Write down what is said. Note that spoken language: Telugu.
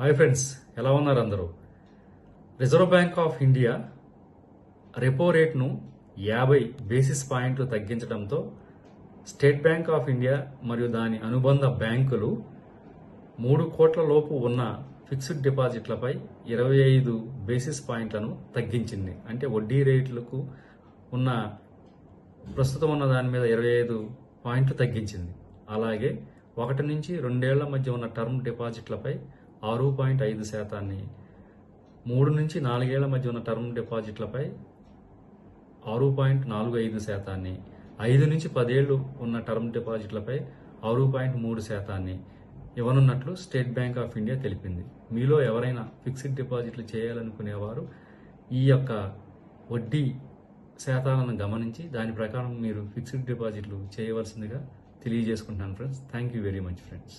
హాయ్ ఫ్రెండ్స్ ఎలా ఉన్నారు అందరూ? Reserve bank of India repo రేట్ను యాభై బేసిస్ పాయింట్లు తగ్గించడంతో స్టేట్ బ్యాంక్ ఆఫ్ ఇండియా మరియు దాని అనుబంధ బ్యాంకులు మూడు కోట్ల లోపు ఉన్న ఫిక్స్డ్ డిపాజిట్లపై ఇరవై ఐదు బేసిస్ పాయింట్లను తగ్గించింది. అంటే వడ్డీ రేట్లకు ఉన్న ప్రస్తుతం ఉన్న దాని మీద ఇరవై ఐదు పాయింట్లు తగ్గించింది. అలాగే ఒకటి నుంచి రెండేళ్ళ మధ్య ఉన్న టర్మ్ డిపాజిట్లపై ఆరు పాయింట్ ఐదు శాతాన్ని మూడు నుంచి నాలుగేళ్ళ మధ్య ఉన్న టర్మ్ డిపాజిట్లపై ఆరు పాయింట్ నాలుగు ఐదు శాతాన్ని ఐదు నుంచి పదేళ్ళు ఉన్న టర్మ్ డిపాజిట్లపై ఆరు పాయింట్ మూడు శాతాన్ని ఇవ్వనున్నట్లు స్టేట్ బ్యాంక్ ఆఫ్ ఇండియా తెలిపింది. మీలో ఎవరైనా ఫిక్స్డ్ డిపాజిట్లు చేయాలనుకునేవారు ఈ యొక్క వడ్డీ శాతాలను గమనించి దాని ప్రకారం మీరు ఫిక్స్డ్ డిపాజిట్లు చేయవలసిందిగా తెలియజేసుకుంటున్నాను friends. Thank you very much friends.